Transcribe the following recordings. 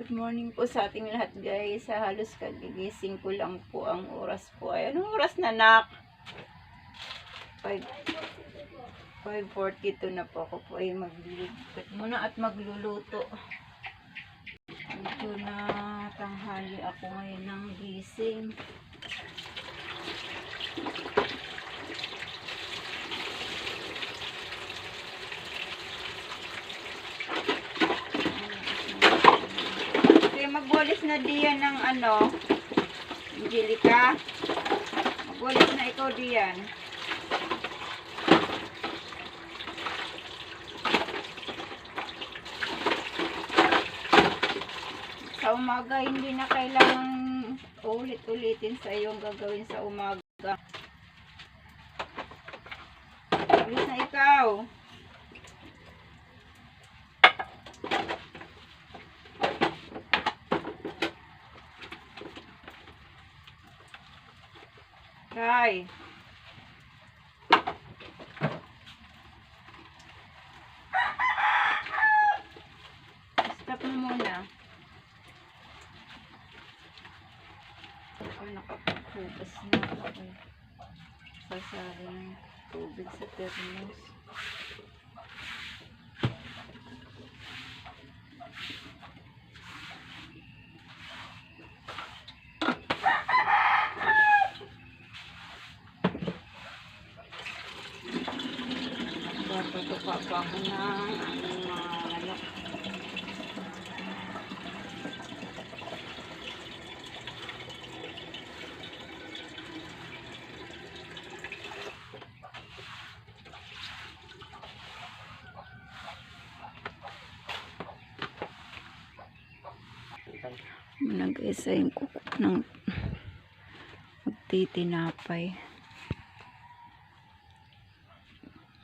Good morning po sa ating lahat guys. Sa halos kagigising ko lang po ang oras po. Ay, anong oras na nak? 5 5.42 na po ako po ay maglilipat muna at magluluto. Medyo na tanghali ako ngayon ng gising. Okay, magwalis na diyan ng ano, Angelica. Magwalis na ikaw diyan. Sa umaga, hindi na kailangan ulit-ulitin sa iyong gagawin sa umaga. Bilis na ikaw. Kay. Stop mo muna. Ako nakapaghugas na ako. Sasari ng tubig sa thermos. Papatupa pa ako ng aming mga manok. Nag-isa yung kuko ng magtitinapay.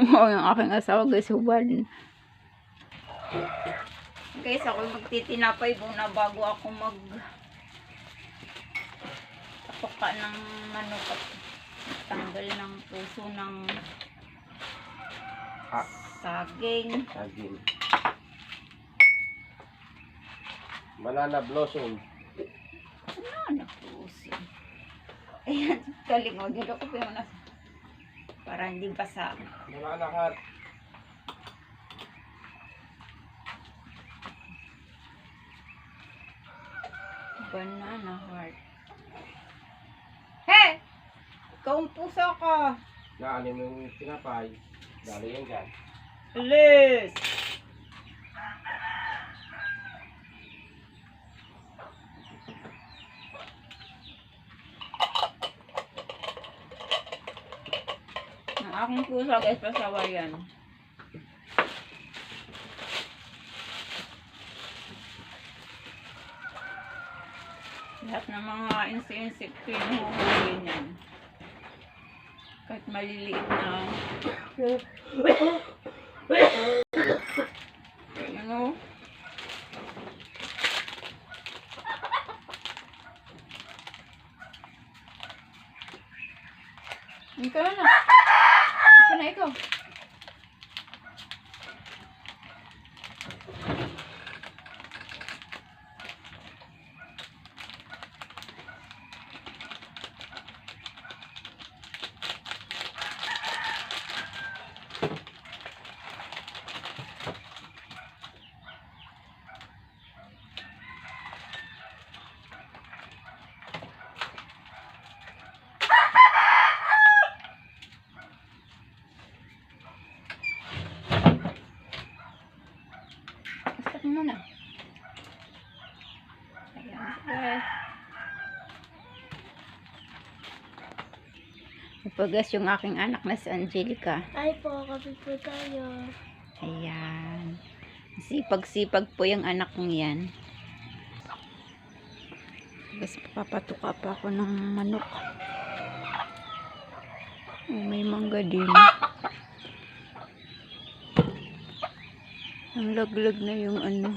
Oo, yung aking asawa guys, hubad. Guys, ako magtitinapay muna bago ako mag tapoka ng manok at tanggal ng puso ng saging. Saging. Banana blossom. Ano na puso? Ayan, kalimod. Dito ko pa yung nasa para hindi basa. Banana heart. Banana heart. Hey! Ikaw ang puso ko. Naanin mo yung tinapay. Dali yan dyan. Alis! Ang aking puso guys, pasawa yan. Lahat ng mga insi-insekto yung huhuli niyan. Kahit maliliit na ano? Ikaw na. Ikaw na ikaw. Stop mo muna. Ayan, guys. Napagas yung aking anak na si Angelica. Ay po, kapit po tayo. Ayan. Sipag-sipag po yung anak kong yan. Tapos papatuka pa ako ng manok. Oh, may mangga din. Ang laglag na yung ano.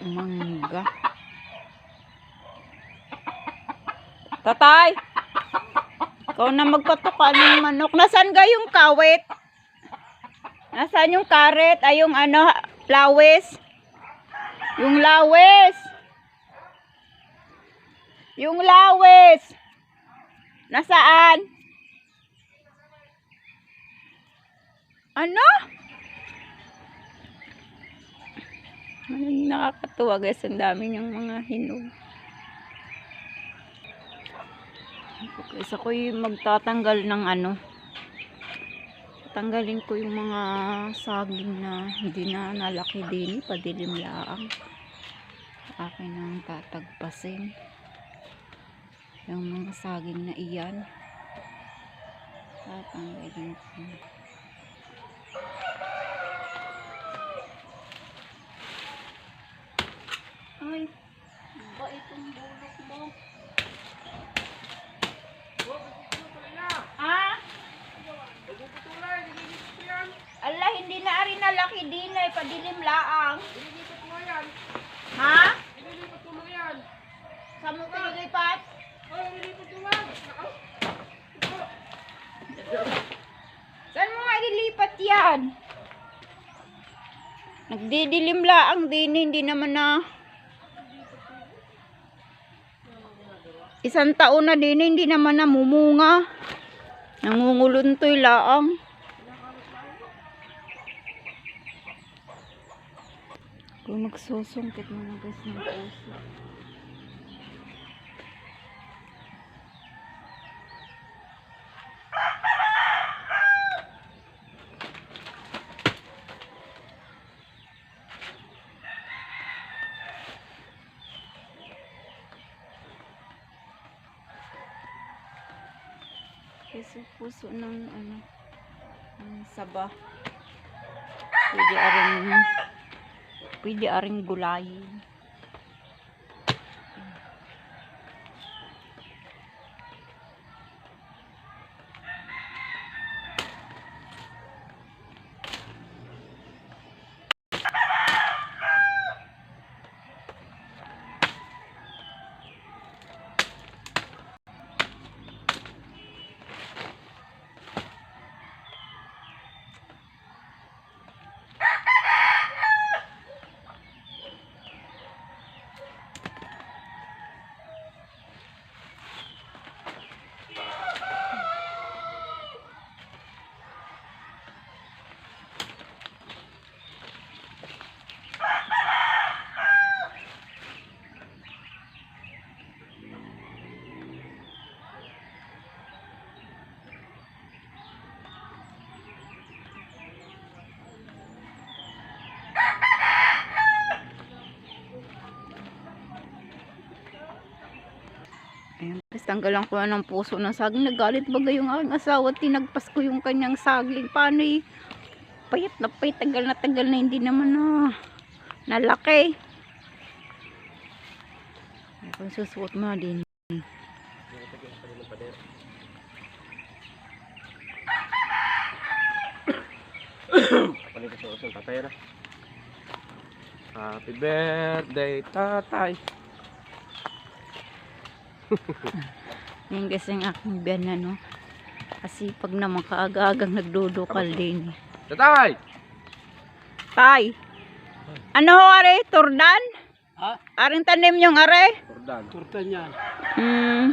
Mangga. Tatay! Ikaw na magpatuka ng manok. Nasaan ga yung kawit? Nasaan yung karet? Ay yung ano, flawes? Yung lawes. Yung lawes. Nasaan? Ano? Nakakatuwa guys, ang dami niyang mga hinog. Guys, ako yung magtatanggal ng ano. Tanggalin ko yung mga saging na hindi na nalaki din, padilim laang. Akin ang tatagpasin. Yung mga saging na iyan. Tatanggalin ko. Ay, ba itong bulok mo? Ah? Ala, hindi na ari na laki din ay padilim laang. Ha? Sa mo pinilipat? Saan mo nga ililipat yan? Nagdidilim laang din, hindi naman na isang taon na din, hindi naman namumunga. Nangunguluntoy laang. Kung magsusungkit mo na guys ng puso. Puso, puso ng ano, ng saba. Pwede aring, pwede aring gulayin. Ayan, tanggalan ko ng puso ng saging. Nagalit bagay yung aking asawa. Tinagpas ko yung kanyang saging. Paano eh? Payat na payat. Tagal na tagal na hindi naman na nalaki. Ay, kung susuot mo din. Na. Happy birthday, tatay. Yan guys yung aking biyan na no. Kasi pag naman kaaga-agang nagdudukal din. eh. Tatay! Tay! Ano ho are? Turdan? Ha? Aring tanim yung are? Turdan. Turta niyan. Hmm.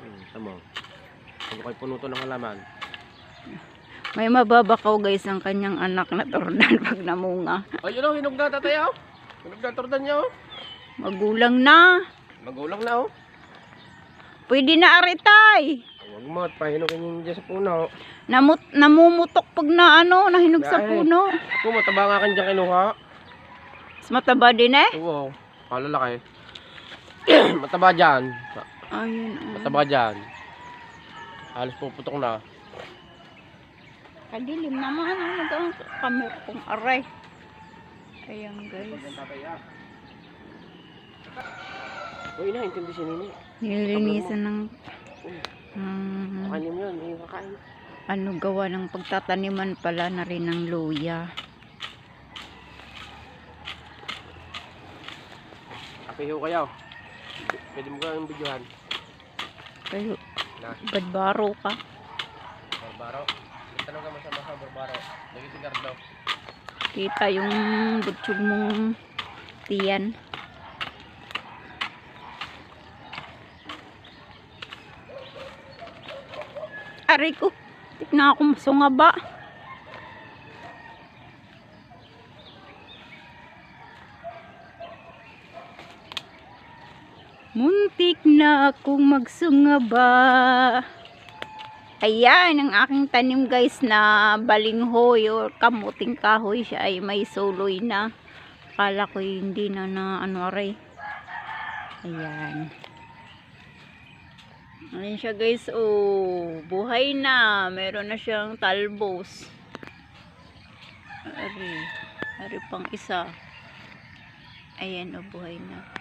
Hmm, tamo. Ano kayo punuto ng halaman? May mababakaw guys ang kanyang anak na turdan pag namunga. Ay, yun o, hinog na tatay oh. Hinog na turdan niya oh. Magulang na. Magulang na oh. Pwede na aritay. Huwag mo at pahinugin yung dyan sa puno. Namut namumutok pag na ano, nahinog sa Dahil. puno. Ako, mataba nga kan dyan kinuha. Mas mataba din eh. Oo, kalalaki. mataba dyan. Ayun. ah. Mataba dyan. Halos puputok na. Kadilim naman ang nagang kami kong aray. Ayan guys. Uy, na, intindi si Nini. Nilinisan ng mo yun, hindi kakain. ano gawa ng pagtataniman pala na rin ng luya. Kape ho kayo. Pwede mo kayong videohan. Kayo, Na, badbaro ka. barbaro. Tanong ka masama sa barbaro. Lagi si Gardo. Kita yung butsyog mong Tiyan. Aray ko. Tignan ako masunga ba? Muntik na akong magsungaba. Ayan, ang aking tanim guys na balinghoy or kamuting kahoy siya ay may suloy na. Akala ko hindi na na ano aray. Ayan. Ayan siya guys, oh, buhay na. Meron na siyang talbos. Ari, ari pang isa. Ayan, oh, buhay na.